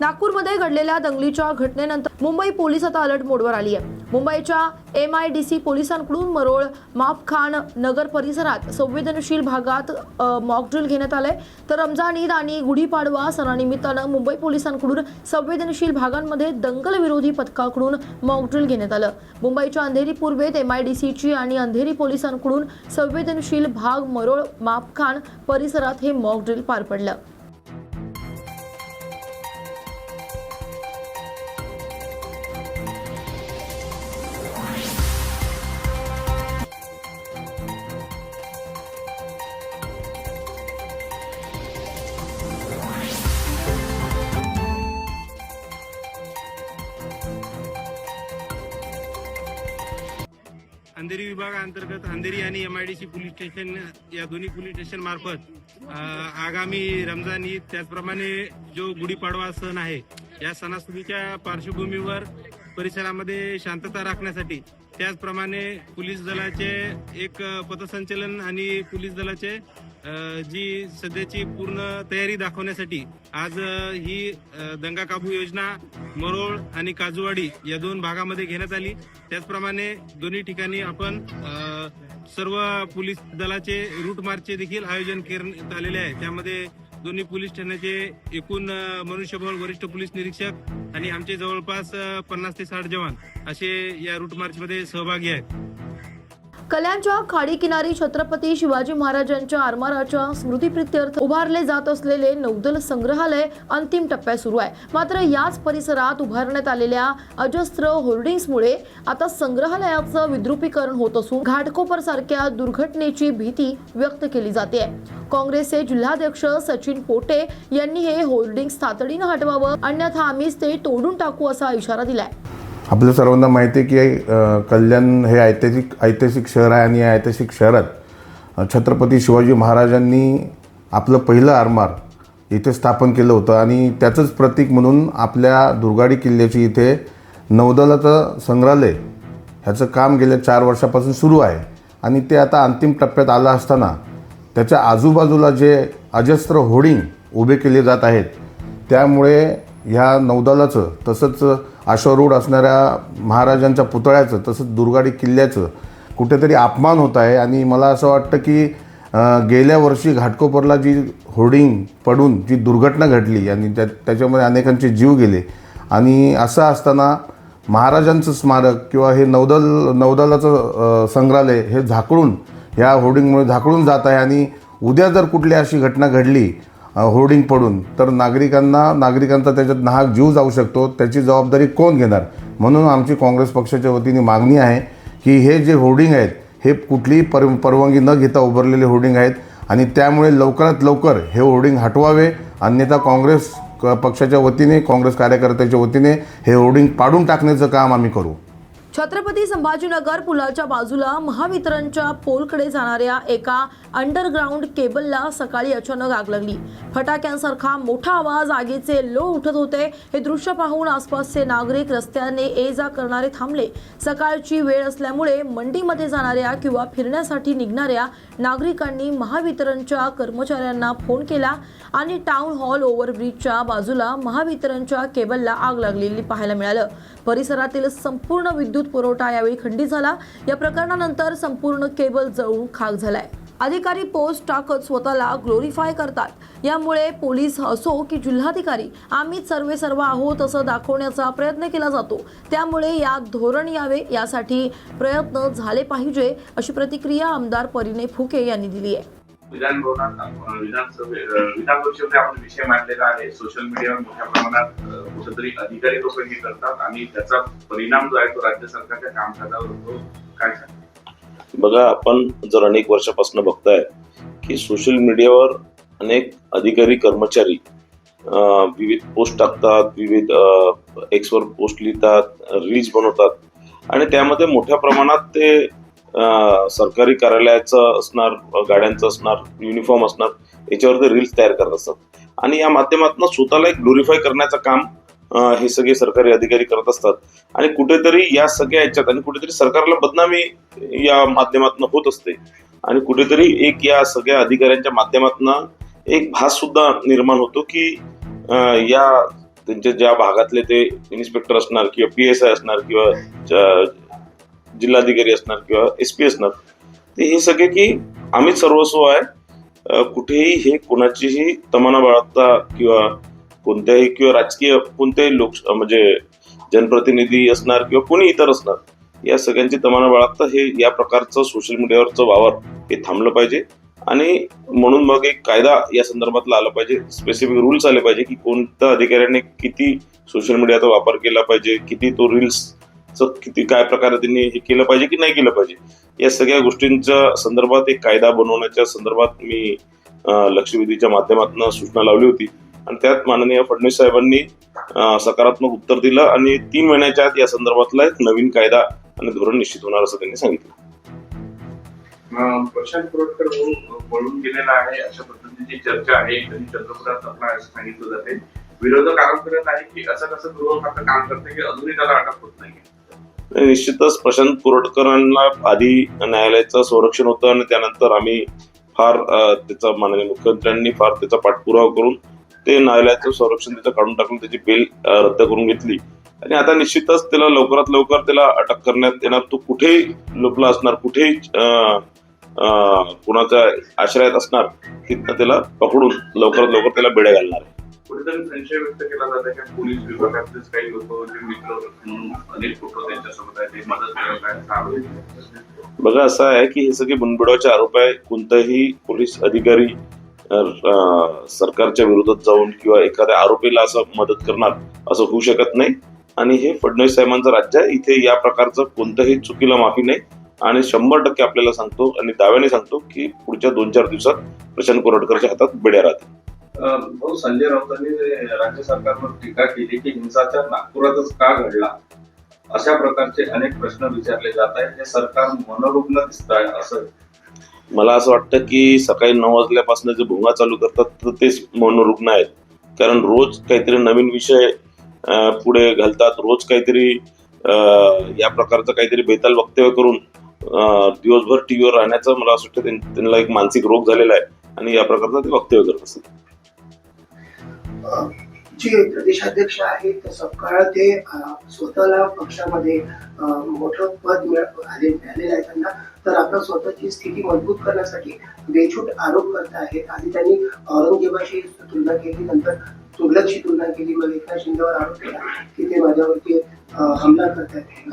नागपूरमध्ये घडलेल्या दंगलीच्या घटनेनंतर मुंबई पोलीस आता अलर्ट मोडवर आली आहे. मुंबईच्या एम आय डी सी पोलिसांकडून मरोळ माफखान नगर परिसरात संवेदनशील भागात मॉकड्रिल घेण्यात आलंय. तर रमजान ईद आणि गुढीपाडवा सणानिमित्तानं मुंबई पोलिसांकडून संवेदनशील भागांमध्ये दंगल विरोधी पथकाकडून मॉकड्रिल घेण्यात आलं. मुंबईच्या अंधेरी पूर्वेत एम आय डी सीची आणि अंधेरी पोलिसांकडून संवेदनशील भाग मरोळ माफखान परिसरात हे मॉकड्रिल पार पडलं. विभागाअंतर्गत अंधेरी आणि एमआयडीसी पोलीस स्टेशन या दोन्ही पोलीस स्टेशन मार्फत आगामी रमजान ईद त्याचप्रमाणे जो गुढीपाडवा सण आहे या सणासुदीच्या पार्श्वभूमीवर परिसरामध्ये शांतता राखण्यासाठी त्याचप्रमाणे पोलीस दलाचे एक पथसंचलन आणि पोलीस दलाचे जी सध्याची पूर्ण तयारी दाखवण्यासाठी आज ही दंगा काबू योजना मरोळ आणि काजूवाडी या दोन भागामध्ये घेण्यात आली. त्याचप्रमाणे दोन्ही ठिकाणी आपण सर्व पोलीस दलाचे रूट मार्चचे देखील आयोजन करण्यात आलेले आहे. त्यामध्ये दोन्ही पोलीस ठाण्याचे एकूण मनुष्यबळ वरिष्ठ पोलीस निरीक्षक आणि आमचे जवळपास पन्नास ते साठ जवान असे या रूट मार्चमध्ये सहभागी आहेत. कल्याणच्या खाडी किनारी छत्रपती शिवाजी महाराजांच्या आरमाराच्या स्मृतीप्रित्यर्थ उभारले जात असलेले नौदल संग्रहालय अंतिम टप्प्यात सुरू आहे. मात्र याच परिसरात उभारण्यात आलेल्या अजस्त्र होर्डिंग्समुळे आता संग्रहालयाचं विद्रुपीकरण होत असून घाटकोपर सारख्या दुर्घटनेची भीती व्यक्त केली जाते. काँग्रेसचे जिल्हाध्यक्ष सचिन पोटे यांनी हे होर्डिंग्स तातडीनं हटवावं अन्यथा आम्हीच ते तोडून टाकू असा इशारा दिलाय. आपल्या सर्वांना माहिती आहे की कल्याण हे ऐतिहासिक ऐतिहासिक शहर आहे आणि या ऐतिहासिक शहरात छत्रपती शिवाजी महाराजांनी आपलं पहिलं आरमार इथे स्थापन केलं होतं आणि त्याचंच प्रतीक म्हणून आपल्या दुर्गाडी किल्ल्याची इथे नौदलाचं संग्रहालय ह्याचं काम गेल्या चार वर्षापासून सुरू आहे. आणि ते आता अंतिम टप्प्यात आलं असताना त्याच्या आजूबाजूला जे अजस्त्र होर्डिंग उभे केले जात आहेत त्यामुळे ह्या नौदलाचं तसंच अश्वरूढ असणाऱ्या महाराजांच्या पुतळ्याचं तसंच दुर्गाडी किल्ल्याचं कुठेतरी अपमान होत आहे. आणि मला असं वाटतं की गेल्या वर्षी घाटकोपरला जी होर्डिंग पडून जी दुर्घटना घडली आणि त्या त्याच्यामध्ये अनेकांचे जीव गेले. आणि असं असताना महाराजांचं स्मारक किंवा हे नौदल नौदलाचं संग्रहालय हे झाकळून ह्या होर्डिंगमुळे झाकळून जात आहे. आणि उद्या जर कुठली अशी घटना घडली होर्डिंग पडून. तर नागरिकांना नागरिकांचा त्याच्यात नाहक जीव जाऊ शकतो त्याची जबाबदारी कोण घेणार? म्हणून आमची काँग्रेस पक्षाच्या वतीने मागणी आहे की हे जे होर्डिंग आहेत हे कुठलीही पर परवानगी न घेता उभारलेले होर्डिंग आहेत आणि त्यामुळे लवकरात लवकर हे होर्डिंग हटवावे. अन्यथा काँग्रेस क- पक्षाच्या वतीने काँग्रेस कार्यकर्त्याच्या वतीने हे होर्डिंग पाडून टाकण्याचं काम आम्ही करू. छत्रपती संभाजीनगर पुलाच्या बाजूला महावितरणच्या पोलकडे जाणाऱ्या एका अंडरग्राऊंड केबलला सकाळी अचानक आग लागली. फटाक्यांसारखा मोठा आवाज आगीचे लो उठत होते. हे दृश्य पाहून आसपासचे नागरिक रस्त्याने ये जा करणारे थांबले. सकाळची वेळ असल्यामुळे मंडीमध्ये जाणाऱ्या किंवा फिरण्यासाठी निघणाऱ्या नागरिकांनी महावितरणच्या कर्मचाऱ्यांना फोन केला आणि टाउन हॉल ओव्हरब्रिजच्या बाजूला महावितरणच्या केबलला आग लागलेली पाहायला मिळालं. परिसरातील संपूर्ण विद्युत पुरवठा यावेळी खंडित झाला. या प्रकरणानंतर संपूर्ण केबल जळून खाक झालाय. अधिकारी पोस्ट टाकत स्वतःला ग्लोरीफाय करतात. यामुळे पोलीस असो की जिल्हाधिकारी आम्हीच सर्वे सर्व आहोत असं दाखवण्याचा प्रयत्न केला जातो. त्यामुळे यात धोरण यावे यासाठी प्रयत्न झाले पाहिजे अशी प्रतिक्रिया आमदार परिणय फुके यांनी दिली आहे. विधान भवनात विधानसभे विधान परिषदेमध्ये आपण विषय मांडलेला आहे. सोशल मीडियावर मोठ्या प्रमाणात कुठेतरी अधिकारी लोक हे करतात आणि त्याचा परिणाम जो आहे तो राज्य सरकारच्या कामकाजावर होतो. काय बघा आपण जर अनेक वर्षापासून बघताय की सोशल मीडियावर अनेक अधिकारी कर्मचारी विविध पोस्ट टाकतात विविध एक्सवर पोस्ट लिहितात रील्स बनवतात आणि त्यामध्ये मोठ्या प्रमाणात ते सरकारी कार्यालयाचं असणार गाड्यांचं असणार युनिफॉर्म असणार याच्यावर ते रील्स तयार करत असतात. आणि या माध्यमातून स्वतःला एक ग्लोरीफाय करण्याचं काम हे सगळे सरकारी अधिकारी करत असतात. आणि कुठेतरी या सगळ्या याच्यात आणि कुठेतरी सरकारला बदनामी या माध्यमातून होत असते. आणि कुठेतरी एक या सगळ्या अधिकाऱ्यांच्या माध्यमातून एक भास सुद्धा निर्माण होतो की या त्यांच्या ज्या भागातले ते इन्स्पेक्टर असणार किंवा पी एस आय असणार किंवा जिल्हाधिकारी असणार किंवा एस पी असणार. ते हे सगळे की आम्हीच सर्वस्व आहे. कुठेही हे कोणाचीही तमाना बाळगता किंवा कोणत्याही किंवा राजकीय कोणत्याही लोक म्हणजे जनप्रतिनिधी असणार किंवा कोणी इतर असणार या सगळ्यांची तमाना बाळगता हे या प्रकारचं सोशल मीडियावरचं वावर हे थांबलं पाहिजे. आणि म्हणून मग एक कायदा या संदर्भातला आला पाहिजे. स्पेसिफिक रूल्स आले पाहिजे की कोणत्या अधिकाऱ्याने किती सोशल मीडियाचा वापर केला पाहिजे किती तो रील्स किती काय प्रकारे त्यांनी हे केलं पाहिजे की नाही केलं पाहिजे. या सगळ्या गोष्टींच्या संदर्भात एक कायदा बनवण्याच्या संदर्भात मी लक्षवेधीच्या माध्यमातून सूचना लावली होती. आणि त्यात माननीय फडणवीस साहेबांनी सकारात्मक उत्तर दिलं आणि तीन महिन्याच्या आत या संदर्भातला एक नवीन कायदा आणि धोरण निश्चित होणार असं त्यांनी सांगितलं. प्रशांत कोरटकर पळून गेलेला आहे अशा पद्धतीची चर्चा आहे कधी चंद्रपुरात आपला सांगितलं जाते. विरोधक आरोप करत आहे की असं कसं गृह खातं काम करते की अजूनही त्याला अटक होत नाही निश्चितच प्रशांत कोरटकरांना आधी न्यायालयाचं संरक्षण होतं आणि त्यानंतर आम्ही फार त्याचा माननीय मुख्यमंत्र्यांनी फार त्याचा पाठपुरावा करून ते न्यायालयाचं संरक्षण त्याचं काढून टाकून त्याची बेल रद्द करून घेतली. आणि आता निश्चितच त्याला लवकरात लवकर त्याला अटक करण्यात येणार. तो कुठेही लपला असणार कुठेही कुणाच्या आश्रयात असणार तिथं त्याला पकडून लवकरात लवकर त्याला बेड्या घालणार. आहे कुठेतरी संशय व्यक्त केला जातो की पोलीस विभागातलेच काही लोक जे मित्र म्हणून अनेक फोटो त्यांच्यासोबत आहेत ते मदत करत आहेत आरोप आहे. बघा असं आहे की हे सगळे बुनबिडाचे आरोप आहे. कोणताही पोलीस अधिकारी सरकारच्या विरोधात जाऊन किंवा एखाद्या आरोपीला असं मदत करणार असं होऊ शकत नाही. आणि हे फडणवीस साहेबांचं राज्य आहे. इथे या प्रकारचं कोणतंही चुकीला माफी नाही. आणि शंभर टक्के आपल्याला सांगतो आणि दाव्याने सांगतो की पुढच्या दोन चार दिवसात प्रशांत कोरटकरच्या हातात बिड्या राहतील. भाऊ संजय राऊतांनी राज्य सरकारवर टीका केली की हिंसाचार नागपुरातच का घडला? अशा प्रकारचे अनेक प्रश्न विचारले जात आहेत. हे सरकार मनोरुग्ण दिसत आहे असं मला असं वाटतं की सकाळी नऊ वाजल्यापासून जे भोंगा चालू करतात तर तेच मनोरुग्ण आहेत. कारण रोज काहीतरी नवीन विषय पुढे घालतात. रोज काहीतरी या प्रकारचं काहीतरी बेताल वक्तव्य करून दिवसभर टी व्हीवर राहण्याचं मला असं वाटतं त्यांना एक मानसिक रोग झालेला आहे. आणि या प्रकारचं ते वक्तव्य करत असतात. जे प्रदेशाध्यक्ष आहेत तर सकाळ ते स्वतःला पक्षामध्ये मोठं पद मिळालेलं आहे त्यांना. तर आपण स्वतःची स्थिती मजबूत करण्यासाठी बेछूट आरोप करत आहेत. आधी त्यांनी औरंगजेबाशी तुलना केली नंतर तुगलकशी तुलना केली. मग एकनाथ शिंदेवर आरोप केला की ते माझ्यावरती हमला करतायत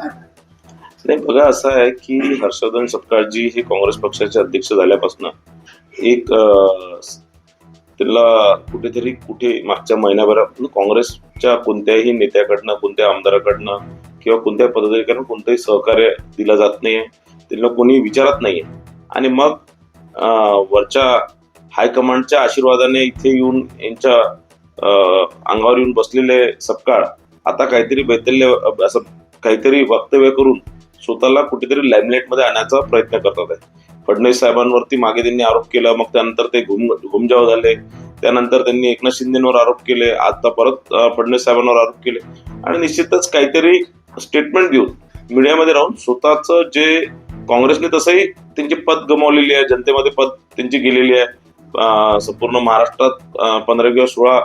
नाही बघा असं आहे की हर्षवर्धन सपकाळजी हे काँग्रेस पक्षाचे अध्यक्ष झाल्यापासून एक त्यांना कुठेतरी कुठे मागच्या महिन्याभरात काँग्रेसच्या कोणत्याही नेत्याकडनं कोणत्या आमदाराकडनं किंवा कोणत्या पदाधिकाऱ्यांना कोणतंही सहकार्य दिलं जात नाहीये. त्यांना कोणी विचारत नाहीये. आणि मग वरच्या हायकमांडच्या आशीर्वादाने इथे येऊन यांच्या अंगावर येऊन बसलेले सपकाळ आता काहीतरी बैतल्य असं काहीतरी वक्तव्य करून स्वतःला कुठेतरी लाईमलाईटमध्ये आणण्याचा प्रयत्न करतात. आहे फडणवीस साहेबांवरती मागे त्यांनी आरोप केला मग त्यानंतर ते घुम घुमजाव झाले. त्यानंतर त्यांनी एकनाथ शिंदेवर आरोप केले आता परत फडणवीस साहेबांवर आरोप केले. आणि निश्चितच काहीतरी स्टेटमेंट देऊन मीडियामध्ये राहून स्वतःचं जे काँग्रेसने तसंही त्यांची पद गमावलेली आहे जनतेमध्ये पद त्यांची गेलेली आहे संपूर्ण महाराष्ट्रात पंधरा किंवा सोळा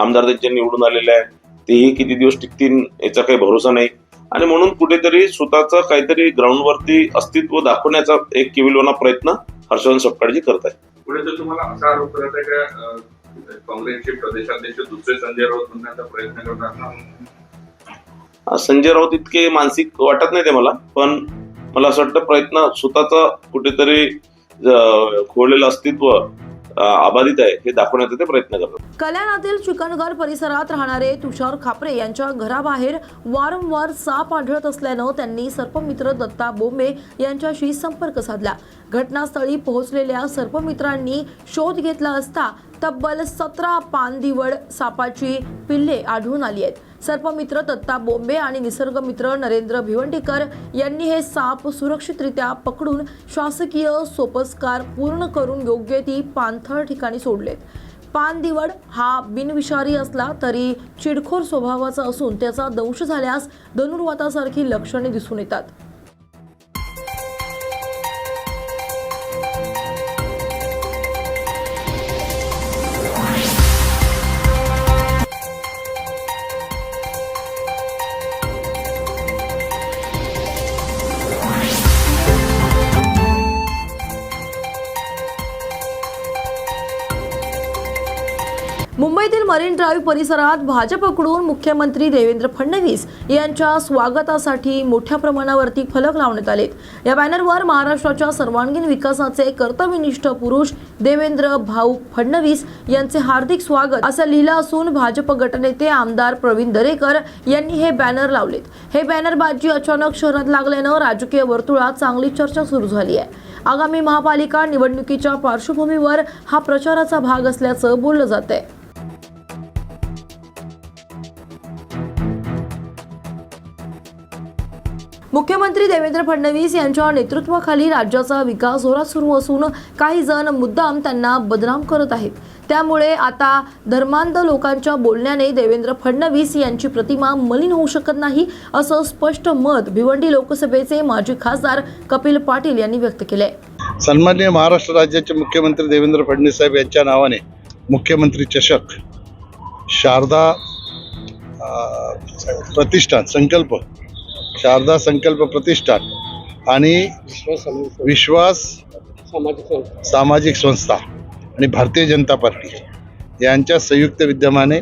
आमदार त्यांचे निवडून आलेले आहे. तेही किती दिवस टिकतील याचा काही भरोसा नाही. आणि म्हणून कुठेतरी स्वतःचं काहीतरी ग्राउंडवरती अस्तित्व दाखवण्याचा एक केविलवाना प्रयत्न हर्षवर्धन सपकाळजी करत आहे पुढे तर तुम्हाला असा आरोप करत आहे का काँग्रेसचे प्रदेशाध्यक्ष दुसरे संजय राऊत बनण्याचा प्रयत्न करतात? संजय राऊत इतके मानसिक वाटत नाही ते मला पण मला असं वाटतं प्रयत्न स्वतःचा कुठेतरी खोळलेलं अस्तित्व अबाधित आहे हे दाखवण्याचा ते प्रयत्न करतात. कल्याणातील चिकनघर परिसरात राहणारे तुषार खापरे यांच्या घराबाहेर वारंवार साप आढळत असल्यानं त्यांनी सर्पमित्र दत्ता बोंबे यांच्याशी संपर्क साधला. घटनास्थळी पोहोचलेल्या सर्पमित्रांनी शोध घेतला असता तब्बल सतरा पानदिवड सापाची पिल्ले आढळून आली आहेत. सर्पमित्र दत्ता बोंबे आणि निसर्गमित्र नरेंद्र भिवंडीकर यांनी हे साप सुरक्षितरित्या पकडून शासकीय सोपस्कार पूर्ण करून योग्य ती पाणथळ ठिकाणी सोडलेत पानदिवड हा बिनविषारी असला तरी चिडखोर स्वभावाचा असून त्याचा दंश झाल्यास धनुर्वातासारखी लक्षणे दिसून येतात. मुंबईतील मरीन ड्राईव्ह परिसरात भाजपकडून मुख्यमंत्री देवेंद्र फडणवीस यांच्या स्वागतासाठी मोठ्या प्रमाणावरती फलक लावण्यात आलेत. या बॅनरवर महाराष्ट्राच्या सर्वांगीण विकासाचे कर्तव्यनिष्ठ पुरुष देवेंद्र भाऊ फडणवीस यांचे हार्दिक स्वागत असं लिहिलं असून भाजप गटनेते आमदार प्रवीण दरेकर यांनी हे बॅनर लावलेत. हे बॅनरबाजी अचानक शहरात लागल्यानं राजकीय वर्तुळात चांगली चर्चा सुरू झाली आहे. आगामी महापालिका निवडणुकीच्या पार्श्वभूमीवर हा प्रचाराचा भाग असल्याचं बोललं जात आहे मुख्यमंत्री देवेंद्र फडणवीस यांच्या नेतृत्वाखाली राज्याचा विकास जोरात सुरू असून काही जण मुद्दाम त्यांना बदनाम करत आहेत. त्यामुळे आता धर्मांध लोकांच्या बोलण्याने देवेंद्र फडणवीस यांची प्रतिमा मलिन होऊ शकत नाही असं स्पष्ट मत भिवंडी लोकसभेचे माजी खासदार कपिल पाटील यांनी व्यक्त केले सन्मान्य महाराष्ट्र राज्याचे मुख्यमंत्री देवेंद्र फडणवीस साहेब यांच्या नावाने मुख्यमंत्री चषक शारदा प्रतिष्ठान संकल्प शारदा संकल्प प्रतिष्ठान आणि विश्वास सामाजिक संस्था आणि भारतीय जनता पार्टी यांच्या संयुक्त विद्यमाने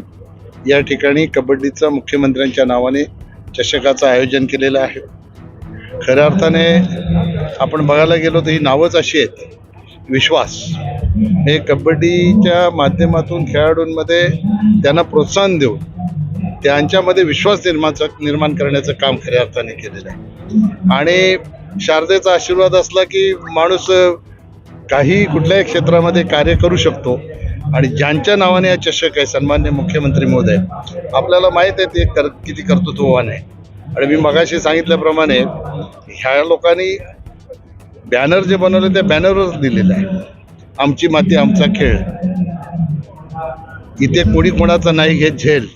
या ठिकाणी कबड्डीचं मुख्यमंत्र्यांच्या नावाने चषकाचं आयोजन केलेलं आहे. खऱ्या अर्थाने आपण बघायला गेलो तर ही नावच अशी आहेत. विश्वास. हे कबड्डीच्या माध्यमातून खेळाडूंमध्ये त्यांना प्रोत्साहन देऊन त्यांच्यामध्ये विश्वास निर्माण निर्माण करण्याचं काम खऱ्या अर्थाने केलेलं आहे. आणि शारदेचा आशीर्वाद असला की माणूस काही कुठल्याही क्षेत्रामध्ये कार्य करू शकतो. आणि ज्यांच्या नावाने हा चषक आहे सन्मान्य मुख्यमंत्री महोदय आपल्याला माहीत आहे ते कर किती कर्तृत्ववान आहे. आणि मी मगाशी सांगितल्याप्रमाणे ह्या लोकांनी बॅनर जे बनवले त्या बॅनरवरच दिलेलं आहे. आमची माती आमचा खेळ. इथे कोणी कोणाचा नाही घेत झेल.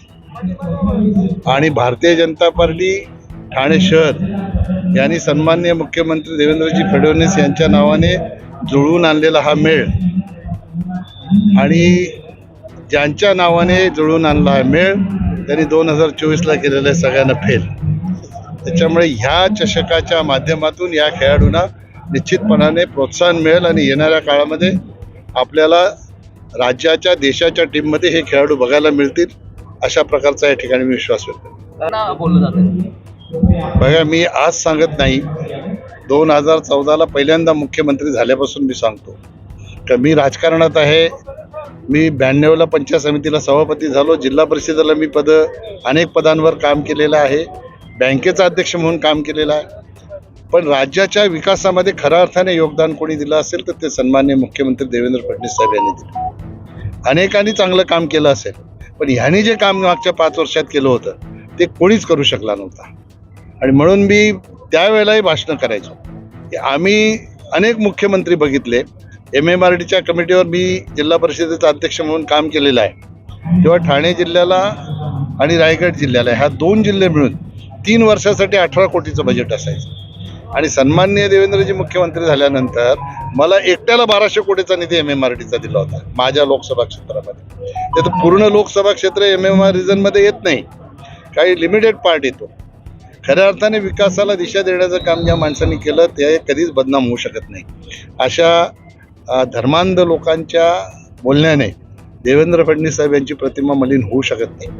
आणि भारतीय जनता पार्टी ठाणे शहर यांनी सन्मान्य मुख्यमंत्री देवेंद्रजी फडणवीस यांच्या नावाने जुळवून आणलेला हा मेळ. आणि ज्यांच्या नावाने जुळवून आणला हा मेळ त्यांनी दोन हजार चोवीसला केलेला आहे सगळ्यांना फेल. त्याच्यामुळे ह्या चषकाच्या माध्यमातून या खेळाडूंना निश्चितपणाने प्रोत्साहन मिळेल आणि येणाऱ्या काळामध्ये आपल्याला राज्याच्या देशाच्या टीममध्ये हे खेळाडू बघायला मिळतील. अशा प्रकारचा या ठिकाणी मी विश्वास व्यक्त करतो. बोललं जातं बघा मी आज सांगत नाही. दोन हजार चौदाला पहिल्यांदा मुख्यमंत्री झाल्यापासून मी सांगतो. का मी राजकारणात आहे. मी ब्याण्णवला पंचायत समितीला सभापती झालो. जिल्हा परिषदेला मी पद अनेक पदांवर काम केलेलं आहे. बँकेचा अध्यक्ष म्हणून काम केलेलं आहे. पण राज्याच्या विकासामध्ये खऱ्या अर्थाने योगदान कोणी दिलं असेल तर ते सन्मान्य मुख्यमंत्री देवेंद्र फडणवीस साहेब यांनी दिलं. अनेकांनी चांगलं काम केलं असेल. पण ह्याने जे काम मागच्या पाच वर्षात केलं होतं ते कोणीच करू शकला नव्हता. आणि म्हणून मी त्यावेळेलाही भाषणं करायचो. की आम्ही अनेक मुख्यमंत्री बघितले. एम एम आर डीच्या कमिटीवर मी जिल्हा परिषदेचा अध्यक्ष म्हणून काम केलेलं आहे. तेव्हा ठाणे जिल्ह्याला आणि रायगड जिल्ह्याला ह्या दोन जिल्हे मिळून तीन वर्षासाठी अठरा कोटीचं बजेट असायचं. आणि सन्माननीय देवेंद्रजी मुख्यमंत्री झाल्यानंतर मला एकट्याला बाराशे कोटीचा निधी एम एम आर डीचा दिला होता माझ्या लोकसभा क्षेत्रामध्ये. ते तर पूर्ण लोकसभा क्षेत्र एम एम आर रिजनमध्ये येत नाही. काही लिमिटेड पार्ट येतो. खऱ्या अर्थाने विकासाला दिशा देण्याचं काम ज्या माणसांनी केलं ते कधीच बदनाम होऊ शकत नाही. अशा धर्मांध लोकांच्या बोलण्याने देवेंद्र फडणवीस साहेब यांची प्रतिमा मलिन होऊ शकत नाही.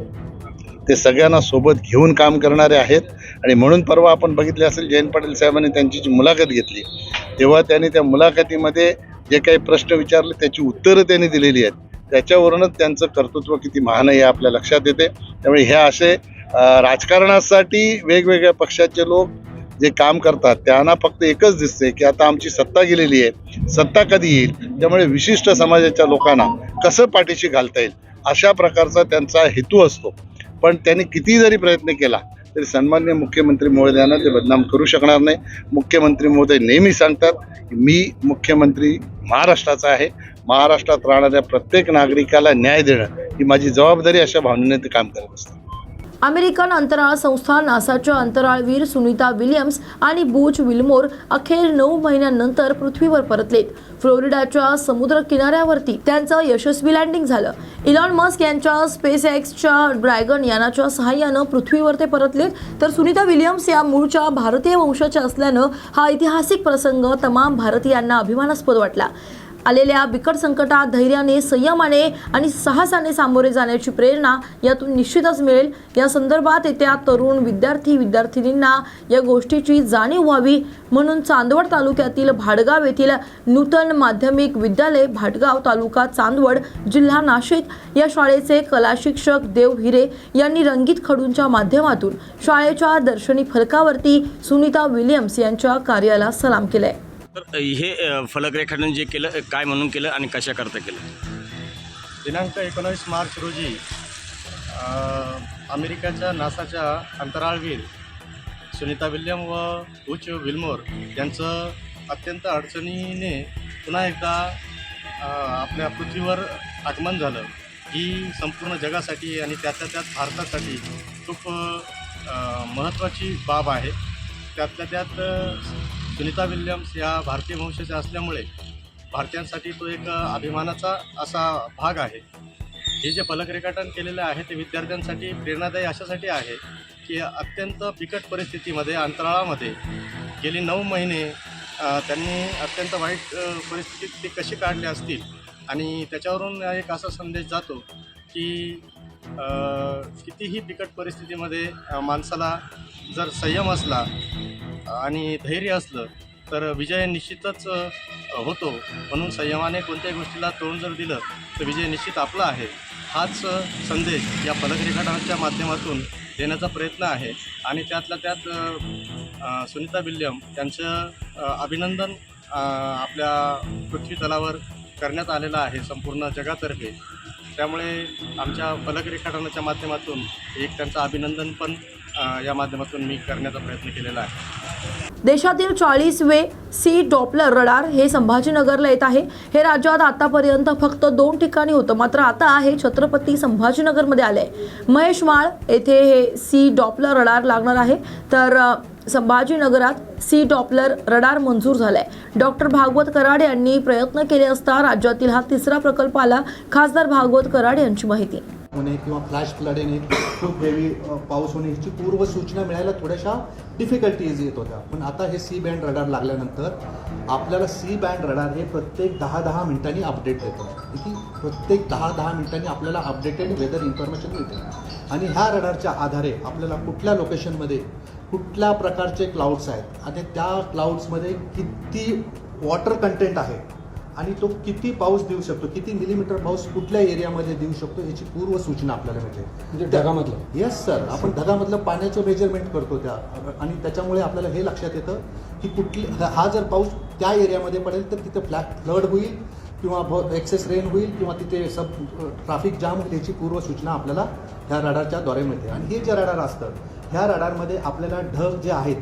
ते सगळ्यांना सोबत घेऊन काम करणारे आहेत. आणि म्हणून परवा आपण बघितले असेल जयंत पाटील साहेबांनी त्यांची जी मुलाखत घेतली तेव्हा त्यांनी त्या मुलाखतीमध्ये जे काही प्रश्न विचारले त्याची उत्तरं त्यांनी दिलेली आहेत. त्याच्यावरूनच त्यांचं कर्तृत्व किती महान आहे हे आपल्या लक्षात येते. त्यामुळे हे असे राजकारणासाठी वेगवेगळ्या पक्षाचे लोक जे काम करतात त्यांना फक्त एकच दिसते की आता आमची सत्ता गेलेली आहे. सत्ता कधी येईल? त्यामुळे विशिष्ट समाजाच्या लोकांना कसं पाठीशी घालता येईल? अशा प्रकारचा त्यांचा हेतू असतो. पण त्यांनी किती जरी प्रयत्न केला तरी सन्मान्य मुख्यमंत्री महोदयांना ते बदनाम करू शकणार नाही. मुख्यमंत्री महोदय नेहमी सांगतात की मी मुख्यमंत्री महाराष्ट्राचा आहे. महाराष्ट्रात राहणाऱ्या प्रत्येक नागरिकाला न्याय देणं ही माझी जबाबदारी अशा भावनेने ते काम करत असतात. अमेरिकन अंतराळ संस्था नासाच्या अंतराळवीर सुनीता विलियम्स आणि बूच विल्मोर अखेर नऊ महिन्यांनंतर पृथ्वीवर परतलेत फ्लोरिडाच्या समुद्र किनाऱ्यावरती त्यांचं यशस्वी लँडिंग झालं. इलॉन मस्क यांच्या स्पेस एक्सच्या ड्रॅगन यानाच्या सहाय्यानं पृथ्वीवर ते परतलेत तर सुनीता विलियम्स या मूळच्या भारतीय वंशाच्या असल्यानं हा ऐतिहासिक प्रसंग तमाम भारतीयांना अभिमानास्पद वाटला. आलेल्या बिकट संकटात धैर्याने संयमाने आणि साहसाने सामोरे जाण्याची प्रेरणा यातून निश्चितच मिळेल. या संदर्भात येत्या तरुण विद्यार्थी विद्यार्थिनींना या गोष्टीची जाणीव व्हावी म्हणून चांदवड तालुक्यातील भाडगाव येथील नूतन माध्यमिक विद्यालय भाटगाव तालुका चांदवड जिल्हा नाशिक या शाळेचे कला शिक्षक देव हिरे यांनी रंगीत खडूंच्या माध्यमातून शाळेच्या दर्शनी फलकावरती सुनीता विलियम्स यांच्या कार्याला सलाम केलाय. तर हे फलक रेखाटन जे केलं काय म्हणून केलं आणि कशा करता केलं? दिनांक एकोणावीस मार्च रोजी अमेरिकेच्या नासाच्या अंतराळवीर सुनीता विल्यम व उच विल्मोर यांचं अत्यंत अडचणीने पुन्हा एकदा आपल्या पृथ्वीवर आगमन झालं. ही संपूर्ण जगासाठी आणि त्यातल्या त्यात भारतासाठी खूप महत्त्वाची बाब आहे. त्यातल्या त्यात सुनीता विल्यम्स या भारतीय वंशाच्या असल्यामुळे भारतीयांसाठी तो एक अभिमानाचा असा भाग आहे. हे जे फलकरेखाटन केलेलं आहे ते विद्यार्थ्यांसाठी प्रेरणादायी अशासाठी आहे की अत्यंत बिकट परिस्थितीमध्ये अंतराळामध्ये गेली नऊ महिने त्यांनी अत्यंत वाईट परिस्थितीत ते कसे काढले असतील? आणि त्याच्यावरून एक असा संदेश जातो की कितीही बिकट परिस्थितीमध्ये माणसाला जर संयम असला आणि धैर्य असलं तर विजय निश्चितच होतो. म्हणून संयमाने कोणत्याही गोष्टीला तोंड जर दिलं तर विजय निश्चित आपला आहे. हाच संदेश या फलकरेखाटनाच्या माध्यमातून देण्याचा प्रयत्न आहे. आणि त्यातल्या त्यात सुनीता विल्यम यांचं अभिनंदन आपल्या पृथ्वी तलावर करण्यात आलेलं आहे संपूर्ण जगातर्फे. त्यामुळे आमच्या फलकरेखाटनाच्या माध्यमातून एक त्यांचं अभिनंदन पण या माध्यमातून मी करण्याचा प्रयत्न केलेला आहे. देशातील चाळीसवे सी डॉपलर रडार हे संभाजीनगरला येत आहे. हे राज्यात आतापर्यंत फक्त दोन ठिकाणी होतं. मात्र आता हे छत्रपती संभाजीनगरमध्ये आले महेश माळ येथे हे सी डॉपलर रडार लागणार आहे. तर संभाजीनगरात सी डॉपलर रडार मंजूर झालाय. डॉक्टर भागवत कराड यांनी प्रयत्न केले असता राज्यातील हा तिसरा प्रकल्प आला. खासदार भागवत कराड यांची माहिती. होणे किंवा फ्लॅश फ्लड येणे खूप हेवी पाऊस होणे ह्याची पूर्व सूचना मिळायला थोड्याशा डिफिकल्टीज येत होत्या. पण आता हे सी बँड रडार लागल्यानंतर आपल्याला सी बँड रडार हे प्रत्येक दहा दहा मिनिटांनी अपडेट देतं. की प्रत्येक दहा दहा मिनिटांनी आपल्याला अपडेटेड वेदर इन्फॉर्मेशन मिळते. आणि ह्या रडारच्या आधारे आपल्याला कुठल्या लोकेशनमध्ये कुठल्या प्रकारचे क्लाउड्स आहेत आणि त्या क्लाउड्समध्ये किती वॉटर कंटेंट आहे आणि तो किती पाऊस देऊ शकतो किती मिलीमीटर पाऊस कुठल्या एरियामध्ये देऊ शकतो याची पूर्व सूचना आपल्याला मिळते. म्हणजे ढगामधलं. येस सर आपण ढगामधलं पाण्याचं मेजरमेंट करतो त्या आणि त्याच्यामुळे आपल्याला हे लक्षात येतं की कुठली हा जर पाऊस त्या एरियामध्ये पडेल तर तिथे फ्लॅट फ्लड होईल किंवा एक्सेस रेन होईल किंवा तिथे सब ट्रॅफिक जाम होईल याची पूर्व सूचना आपल्याला ह्या रडारच्या द्वारे मिळते. आणि हे जे रडार असतं ह्या रडारमध्ये आपल्याला ढग जे आहेत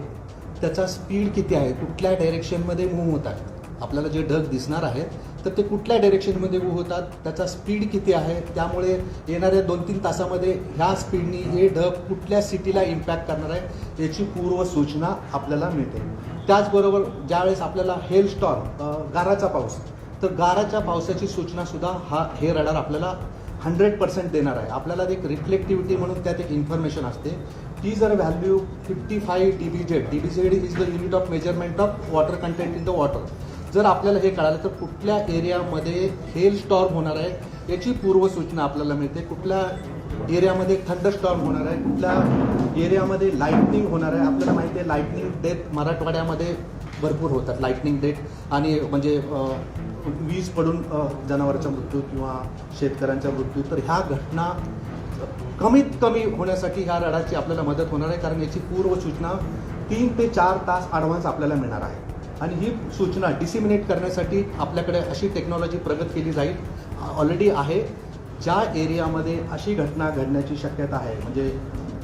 त्याचा स्पीड किती आहे कुठल्या डायरेक्शनमध्ये मूव्ह होत आहे आपल्याला जे ढग दिसणार आहेत तर ते कुठल्या डायरेक्शनमध्ये होतात त्याचा स्पीड किती आहे त्यामुळे येणाऱ्या दोन तीन तासामध्ये ह्या स्पीडनी हे ढग कुठल्या सिटीला इम्पॅक्ट करणार आहे याची पूर्व सूचना आपल्याला मिळते. त्याचबरोबर ज्यावेळेस आपल्याला हेल स्टॉर्म गाराचा पाऊस तर गाराच्या पावसाची सूचनासुद्धा हा हे रडार आपल्याला हंड्रेड पर्सेंट देणार आहे. आपल्याला एक रिफ्लेक्टिव्हिटी म्हणून त्यात एक इन्फॉर्मेशन असते. ती जर value fifty five D B Z D B Z is the unit of measurement of water content in the water जर आपल्याला हे कळालं तर कुठल्या एरियामध्ये हेल स्टॉर्म होणार आहे याची पूर्व सूचना आपल्याला मिळते. कुठल्या एरियामध्ये थंड स्टॉर्म होणार आहे कुठल्या एरियामध्ये लाईटनिंग होणार आहे आपल्याला माहिती आहे लाईटनिंग डेथ मराठवाड्यामध्ये भरपूर होतात लाईटनिंग डेथ आणि म्हणजे वीज पडून जनावरांचा मृत्यू किंवा शेतकऱ्यांचा मृत्यू तर ह्या घटना कमीत कमी होण्यासाठी ह्या रडाची आपल्याला मदत होणार आहे कारण याची पूर्व सूचना तीन ते चार तास ॲडव्हान्स आपल्याला मिळणार आहे. आणि ही सूचना डिसिमिनेट करण्यासाठी आपल्याकडे अशी टेक्नॉलॉजी प्रगत केली जाईल. ऑलरेडी आहे. ज्या एरियामध्ये अशी घटना घडण्याची शक्यता आहे म्हणजे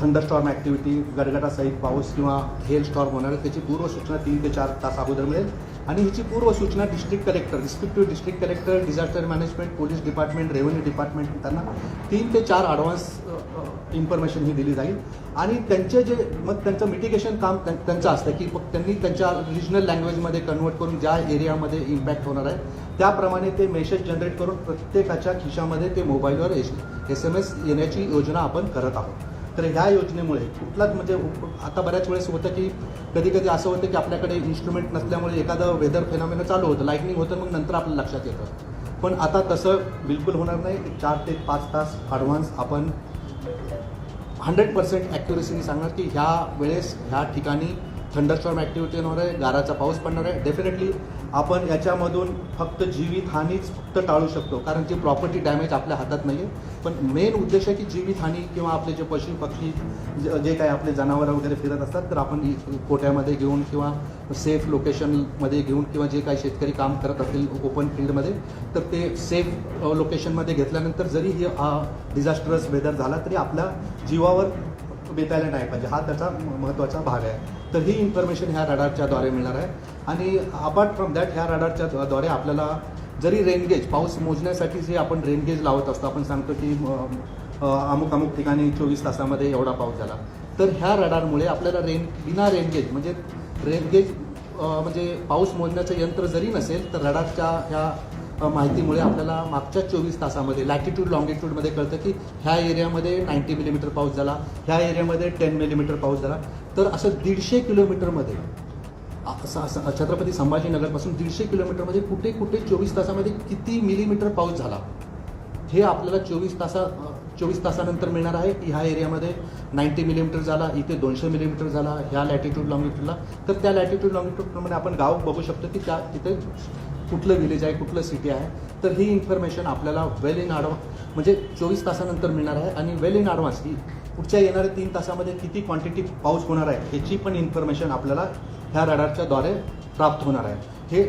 थंडरस्टॉर्म ॲक्टिव्हिटी गडगडासहित पाऊस किंवा हेल स्टॉर्म होणार त्याची पूर्व सूचना तीन ते चार तास अगोदर मिळेल. आणि ह्याची पूर्व सूचना district collector respective district collector disaster management police department revenue department त्यांना तीन ते चार ॲडव्हान्स इन्फॉर्मेशन ही दिली जाईल. आणि त्यांचे जे मग त्यांचं मिटिगेशन काम त्यां- त्यांचं असतं की मग त्यांनी त्यांच्या रिजनल लँग्वेजमध्ये कन्वर्ट करून ज्या एरियामध्ये इम्पॅक्ट होणार आहे त्याप्रमाणे ते मेसेज जनरेट करून प्रत्येकाच्या खिशामध्ये ते मोबाईलवर एस एस एम एस येण्याची योजना आपण करत आहोत. तर ह्या योजनेमुळे कुठलाच म्हणजे आता बऱ्याच वेळेस होतं की कधी कधी असं होतं की आपल्याकडे इन्स्ट्रुमेंट नसल्यामुळे एखादं वेदर फेनॉमिना चालू होतं लाईटनिंग होतं मग नंतर आपल्या लक्षात येतं. पण आता तसं बिलकुल होणार नाही. चार ते पाच तास ॲडव्हान्स आपण हंड्रेड पर्सेंट ॲक्युरेसीने सांगणार की ह्या वेळेस ह्या ठिकाणी थंडरस्टॉर्म ॲक्टिव्हिटी होणार आहे गाराचा पाऊस पडणार आहे. डेफिनेटली आपण याच्यामधून फक्त जीवितहानीच फक्त टाळू शकतो. कारण ती प्रॉपर्टी डॅमेज आपल्या हातात नाही आहे पण मेन उद्देश आहे की जीवितहानी किंवा आपले जे पशु पक्षी जे काही आपले जनावरं वगैरे फिरत असतात तर आपण कोट्यामध्ये घेऊन किंवा सेफ लोकेशनमध्ये घेऊन किंवा जे काही शेतकरी काम करत असतील ओपन फील्डमध्ये तर ते सेफ लोकेशनमध्ये घेतल्यानंतर जरी हे हा डिझास्टरस वेदर झाला तरी आपल्या जीवावर बेतायला नाही पाहिजे म्हणजे हा त्याचा महत्त्वाचा भाग आहे. तर ही इन्फॉर्मेशन ह्या रडारच्या द्वारे मिळणार आहे. आणि अपार्ट फ्रॉम दॅट ह्या रडारच्या द्वारे आपल्याला जरी रेनगेज पाऊस मोजण्यासाठी जे आपण रेनगेज लावत असतो आपण सांगतो की अमुक अमुक ठिकाणी चोवीस तासामध्ये एवढा पाऊस झाला. तर ह्या रडारमुळे आपल्याला रेन बिना रेनगेज म्हणजे रेनगेज म्हणजे पाऊस मोजण्याचं यंत्र जरी नसेल तर रडारच्या ह्या माहितीमुळे आपल्याला मागच्या चोवीस तासामध्ये लॅटिट्यूड लॉंगिट्यूडमध्ये कळतं की ह्या एरियामध्ये नाईन्टी मिलीमीटर पाऊस झाला ह्या एरियामध्ये टेन मिलीमीटर पाऊस झाला. तर असं दीडशे किलोमीटरमध्ये असं असं छत्रपती संभाजीनगरपासून दीडशे किलोमीटरमध्ये कुठे कुठे चोवीस तासामध्ये किती मिलीमीटर पाऊस झाला? हे आपल्याला चोवीस तासा चोवीस तासानंतर मिळणार आहे. की ह्या एरियामध्ये नाईन्टी मिलीमीटर झाला इथे दोनशे मिलीमीटर झाला ह्या लॅटिट्यूड लॉंगिट्यूडला तर त्या लॅटिट्यूड लॉंगिट्यूडप्रमाणे आपण गाव बघू शकतो की त्या तिथे कुठलं विलेज आहे कुठलं सिटी आहे तर ही इन्फॉर्मेशन आपल्याला वेल इन ॲडव्हान्स म्हणजे चोवीस तासानंतर मिळणार आहे आणि वेल इन ॲडव्हान्स ही पुढच्या येणाऱ्या तीन तासामध्ये किती क्वांटिटी पाऊस होणार आहे ह्याची पण इन्फॉर्मेशन आपल्याला ह्या रडारच्या द्वारे प्राप्त होणार आहे. हे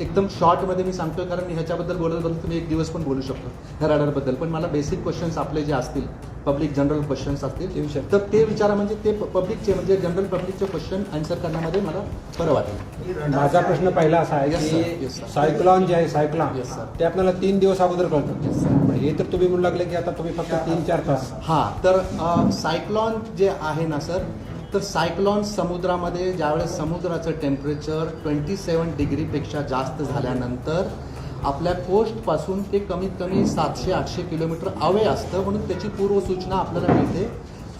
एकदम शॉर्टमध्ये मी सांगतोय कारण मी ह्याच्याबद्दल बोलत बोलत तुम्ही एक दिवस पण बोलू शकतो ह्या रडारबद्दल पण मला बेसिक क्वेश्चन्स आपले जे असतील पब्लिक जनरल क्वेश्चन्स असतील तर ते विचारा म्हणजे ते पब्लिकचे म्हणजे जनरल पब्लिकचे क्वेश्चन आन्सर करण्यामध्ये मला बरं वाटेल माझा प्रश्न पहिला असा आहे. की. सायक्लॉन जे आहे सायक्लॉन. ते आपल्याला तीन दिवस अगोदर कळतं हे तर तुम्ही म्हणू लागले की आता तुम्ही फक्त तीन चार तास हां तर सायक्लॉन जे आहे ना सर तर सायक्लॉन समुद्रामध्ये ज्यावेळेस समुद्राचं टेम्परेचर ट्वेंटी सेवन डिग्रीपेक्षा जास्त झाल्यानंतर आपल्या कोस्टपासून ते कमीत कमी सातशे आठशे किलोमीटर अवे असतं. म्हणून त्याची पूर्वसूचना आपल्याला मिळते.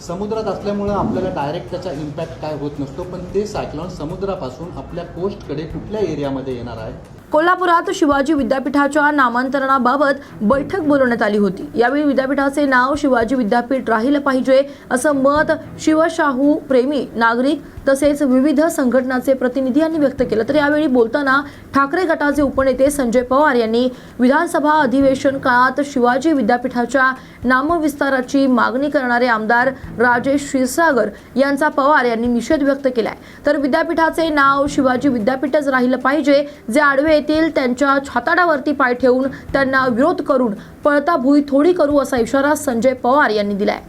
समुद्रात असल्यामुळं आपल्याला डायरेक्ट त्याचा इम्पॅक्ट काय होत नसतो. पण ते सायक्लॉन समुद्रापासून आपल्या कोस्टकडे कुठल्या एरियामध्ये येणार आहे? कोल्हापुरात शिवाजी विद्यापीठाच्या नामांतरणाबाबत बैठक बोलवण्यात आली होती. यावेळी विद्यापीठाचे नाव शिवाजी विद्यापीठ राहिलं पाहिजे असं मत शिवशाहू प्रेमी नागरिक तसेच विविध संघटनाचे प्रतिनिधी यांनी व्यक्त केलं. तर यावेळी बोलताना ठाकरे गटाचे उपनेते संजय पवार यांनी विधानसभा अधिवेशन काळात शिवाजी विद्यापीठाच्या नामविस्ताराची मागणी करणारे आमदार राजेश क्षीरसागर यांचा पवार यांनी निषेध व्यक्त केलाय. तर विद्यापीठाचे नाव शिवाजी विद्यापीठच राहिलं पाहिजे जे आडवे येथील त्यांच्या छाताडावरती पाय ठेवून त्यांना विरोध करून पळता भुई थोडी करू असा इशारा संजय पवार यांनी दिलाय.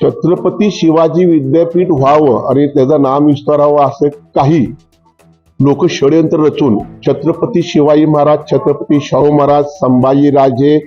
छत्रपती शिवाजी विद्यापीठ व्हावं आणि त्याचा नाम विस्तारावं असं काही लोक षडयंत्र रचून छत्रपती शिवाजी महाराज छत्रपती शाहू महाराज संभाजीराजे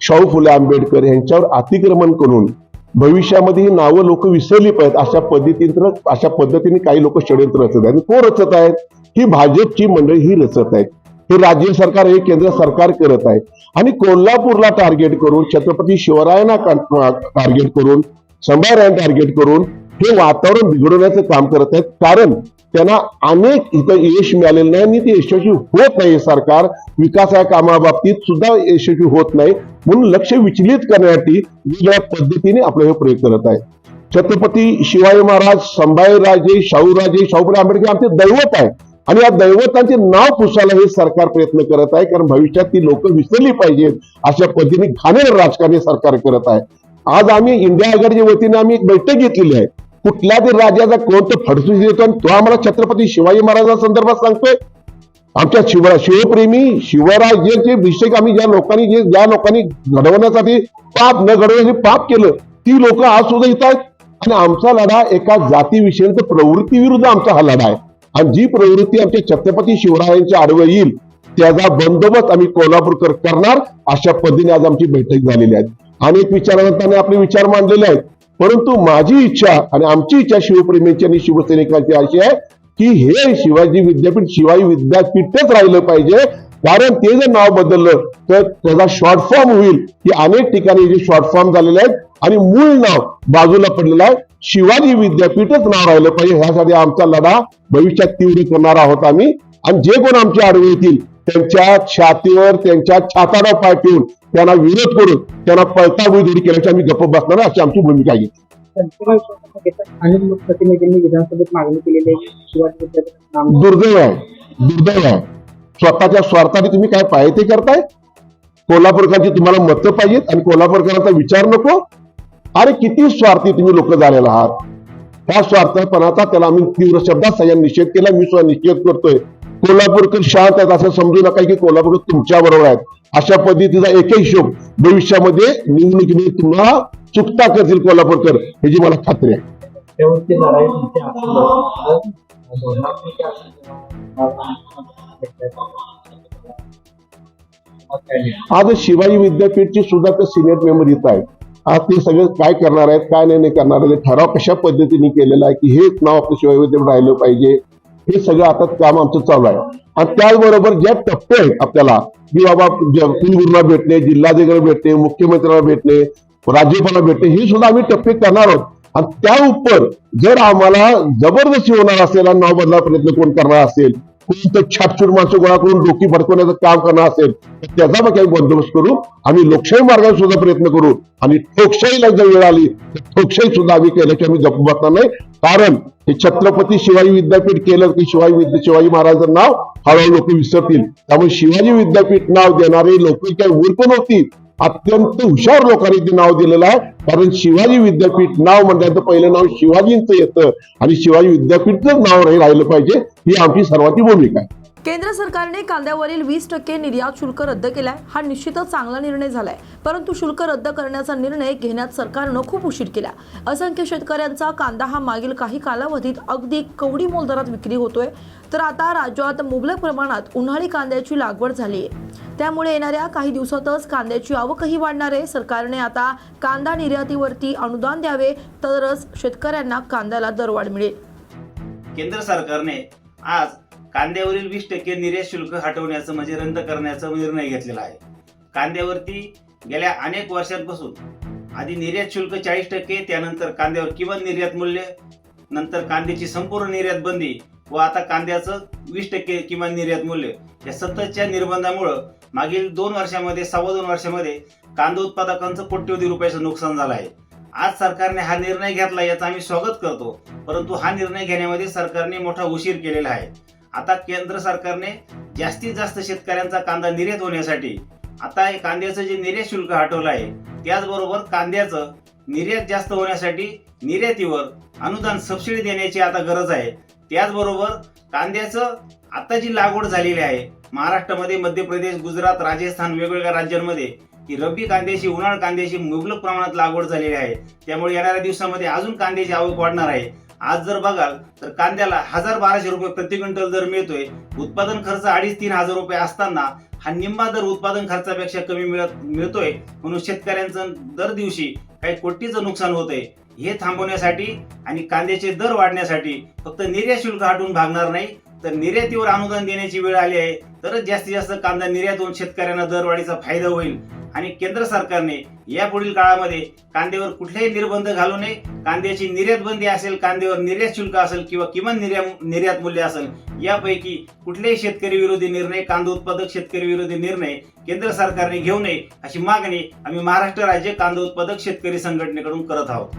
शाहू फुले आंबेडकर यांच्यावर अतिक्रमण करून भविष्यामध्ये ही नावं लोक विसरली पाहिजेत. अशा पद्धतीनं अशा पद्धतीने काही लोक षडयंत्र रचत आहेत. कोण रचत आहेत? ही भाजपची मंडळी ही रचत आहेत. हे राज्य सरकार हे केंद्र सरकार करत आहे आणि कोल्हापूरला टार्गेट करून छत्रपती शिवरायांना टार्गेट करून संभारायांना टार्गेट करून हे वातावरण बिघडवण्याचं काम करत आहेत. कारण त्यांना अनेक इथं यश मिळालेलं नाही आणि ते यशस्वी होत नाही. सरकार सरकार विकासाच्या कामाबाबतीत सुद्धा यशस्वी होत नाही. म्हणून लक्ष विचलित करण्यासाठी वेगळ्या पद्धतीने आपलं हे प्रयोग करत आहे छत्रपती शिवाजी महाराज संभाजीराजे शाहूराजे शाहूपुरे आंबेडकर आमचे दैवत आहे आणि या दैवतांचे नाव पुसायला हे सरकार प्रयत्न करत आहे. कारण भविष्यात ती लोक विसरली पाहिजेत. अशा पद्धतीने घाणेर राजकारण सरकार करत आहे. आज आम्ही इंडिया आघाडीच्या वतीने आम्ही एक बैठक घेतलेली आहे. कुठल्या तरी राज्याचा कोणतं फडसूस देतो आणि तो आम्हाला छत्रपती शिवाजी महाराजांच्या संदर्भात सांगतोय. आमच्या शिव शिवप्रेमी शिवराज्याचे विषय आम्ही ज्या लोकांनी जे ज्या लोकांनी घडवण्यासाठी पाप न घडवण्यासाठी पाप केलं ती लोक आज सुद्धा येत आहेत. आणि आमचा लढा एका जातीविषयी तर प्रवृत्ती विरुद्ध आमचा हा लढा आहे. आणि जी प्रवृत्ती आमच्या छत्रपती शिवरायांच्या आडवं येईल त्याचा बंदोबस्त आम्ही कोल्हापूरकर करणार अशा पद्धतीने आज आमची बैठक झालेली आहे. अनेक विचारवंतांनी आपले विचार मांडलेले आहेत. परंतु माझी इच्छा आणि आमची इच्छा शिवप्रेमींची आणि शिवसैनिकांची अशी आहे की हे शिवाजी विद्यापीठ शिवाजी विद्यापीठच राहिलं पाहिजे. कारण ते जर नाव बदललं तर त्याचा शॉर्ट फॉर्म होईल. की अनेक ठिकाणी जे शॉर्ट फॉर्म झालेले आहेत आणि मूळ नाव बाजूला पडलेलं आहे. शिवाजी विद्यापीठच नाव राहिलं पाहिजे. ह्यासाठी आमचा लढा भविष्यात तीव्र करणार आहोत आम्ही. आणि जे कोण आमची आडवे येतील त्यांच्या छातीवर त्यांच्या छाताडा पाय ठेवून त्यांना विरोध करून त्यांना पळता बुजोडी केल्याची आम्ही गप्प बसणार अशी आमची भूमिका आहे. अनेक लोकप्रतिनिधींनी विधानसभेत मागणी केलेली आहे शिवाजी दुर्दैव आहे दुर्दैव आहे. स्वतःच्या स्वार्थाने तुम्ही काय पाहिजे ते करताय? कोल्हापूरकरांची तुम्हाला मतं पाहिजेत आणि कोल्हापूरकरांचा विचार नको. अरे किती स्वार्थी तुम्ही लोक झालेला आहात. त्या स्वार्थपणाचा त्याला आम्ही तीव्र शब्दात सगळ्या निषेध केला. मी सुद्धा निषेध करतोय. कोल्हापूरकर शांत आहेत असं समजू नका की कोल्हापूरकर तुमच्या बरोबर आहेत. अशा पद्धतीचा एकही हिशोब भविष्यामध्ये निवडणुकीमध्ये तुम्हाला चुकता करतील कोल्हापूरकर ह्याची मला खात्री आहे. आज शिवाजी विद्यापीठची सुद्धा ते सिनियर मेंबर येत आहेत आज ते सगळे काय करणार आहेत काय नाही नाही करणार आहेत ठराव कशा पद्धतीने केलेला आहे की हे नाव आपलं शिवाजी विद्यापीठ राहिलं पाहिजे हे सगळं आता काम आमचं चालू आहे. आणि त्याचबरोबर ज्या टप्पे आहेत आपल्याला की बाबा कुलगुरूला भेटणे जिल्हाधिकारी भेटणे मुख्यमंत्र्यांना भेटणे राज्यपालांना भेटणे हे सुद्धा आम्ही टप्पे करणार आहोत. आणि त्या उपर जर आम्हाला जबरदस्ती होणार असेल आणि नाव बदला प्रयत्न कोण करणार असेल कोण तर माणसं गोळा करून डोकी भडकवण्याचं काम करणार असेल तर त्याचा मग काही बंदोबस्त करू. आम्ही लोकशाही मार्गाने सुद्धा प्रयत्न करू. आणि ठोकशाहीला जर वेळ आली तर ठोकशाही सुद्धा आम्ही केल्याची आम्ही गप्प बसणार नाही. कारण हे छत्रपती शिवाजी विद्यापीठ केलं की शिवाजी विद्या शिवाजी महाराजांचं नाव हळूहळू लोक विसरतील. त्यामुळे शिवाजी विद्यापीठ नाव देणारे लोक काही मूर्ख नव्हती. अत्यंत हुशार लोकांनी ते नाव दिलेलं आहे. कारण शिवाजी विद्यापीठ नाव म्हणल्यानंतर पहिलं नाव शिवाजींचं येतं. आणि शिवाजी विद्यापीठचं नाव राहिलं पाहिजे ही आमची सर्वांची भूमिका आहे. केंद्र सरकारने कांद्यावरील वीस टक्के निर्यात शुल्क रद्द केलाय. हा निश्चितच चांगला निर्णय झालाय. परंतु शुल्क रद्द करण्याचा निर्णय घेण्यात सरकारनं खूप उशीर केला. असंख्य शेतकऱ्यांचा कांदा हा मागील काही कालावधीत अगदी कवडी मोल दरात विक्री होतोय. तर आता राज्यात मुबलक प्रमाणात उन्हाळी कांद्याची लागवड झाली आहे त्यामुळे येणाऱ्या काही दिवसातच कांद्याची आवकही वाढणार आहे. सरकारने आता कांदा निर्यातीवरती अनुदान द्यावे तरच शेतकऱ्यांना कांद्याला दरवाढ मिळेल. केंद्र सरकारने आज कांद्यावरील वीस टक्के निर्यात शुल्क हटवण्याचं म्हणजे रद्द करण्याचा निर्णय घेतलेला आहे. कांद्यावरती गेल्या अनेक वर्षांपासून आधी निर्यात शुल्क चाळीस टक्के त्यानंतर कांद्यावर किमान निर्यात मूल्य नंतर कांद्याची संपूर्ण निर्यात बंदी व आता कांद्याचं वीस टक्के किमान निर्यात मूल्य या सततच्या निर्बंधामुळं मागील दोन वर्षामध्ये सव्वा दोन वर्षामध्ये कांदा उत्पादकांचं कोट्यवधी रुपयाचं नुकसान झालं आहे. आज सरकारने हा निर्णय घेतला याचं आम्ही स्वागत करतो परंतु हा निर्णय घेण्यामध्ये सरकारने मोठा उशीर केलेला आहे. आता केंद्र सरकारने जास्तीत जास्त शेतकऱ्यांचा कांदा निर्यात होण्यासाठी आता हे कांद्याचं जे निर्यात शुल्क हटवलं आहे त्याचबरोबर कांद्याचं निर्यात जास्त होण्यासाठी निर्यातीवर अनुदान सबसिडी देण्याची आता गरज आहे. त्याचबरोबर कांद्याचं आता जी लागवड झालेली आहे महाराष्ट्रामध्ये मध्य प्रदेश गुजरात राजस्थान वेगवेगळ्या राज्यांमध्ये ही रब्बी कांद्याची उन्हाळ कांद्याची मुबलक प्रमाणात लागवड झालेली आहे. त्यामुळे येणाऱ्या दिवसामध्ये अजून कांद्याची आवक वाढणार आहे. आज जर बघाल तर कांद्याला हजार बाराशे रुपये प्रति क्विंटल दर मिळतोय. उत्पादन खर्च अडीच तीन हजार रुपये असताना हा निम्मा दर उत्पादन खर्चापेक्षा कमी मिळत मिळतोय म्हणून शेतकऱ्यांचं दर दिवशी काही कोटीचं नुकसान होतंय. हे थांबवण्यासाठी आणि कांद्याचे दर वाढण्यासाठी फक्त निर्यात शुल्क हटवून भागणार नाही तर निर्यातीवर अनुदान देण्याची वेळ आली आहे. तरच जास्तीत जास्त कांदा निर्यात होऊन शेतकऱ्यांना दरवाढीचा फायदा होईल. आणि केंद्र सरकारने या पुढील काळामध्ये कांद्यावर कुठलेही निर्बंध घालू नये. कांद्याची निर्यात बंदी असेल कांद्यावर निर्यात शुल्क असेल किंवा किमान निर्यात निर्यात मूल्य असेल यापैकी कुठलेही शेतकरी विरोधी निर्णय कांदा उत्पादक शेतकरी विरोधी निर्णय केंद्र सरकारने घेऊ नये अशी मागणी आम्ही महाराष्ट्र राज्य कांदा उत्पादक शेतकरी संघटनेकडून करत आहोत.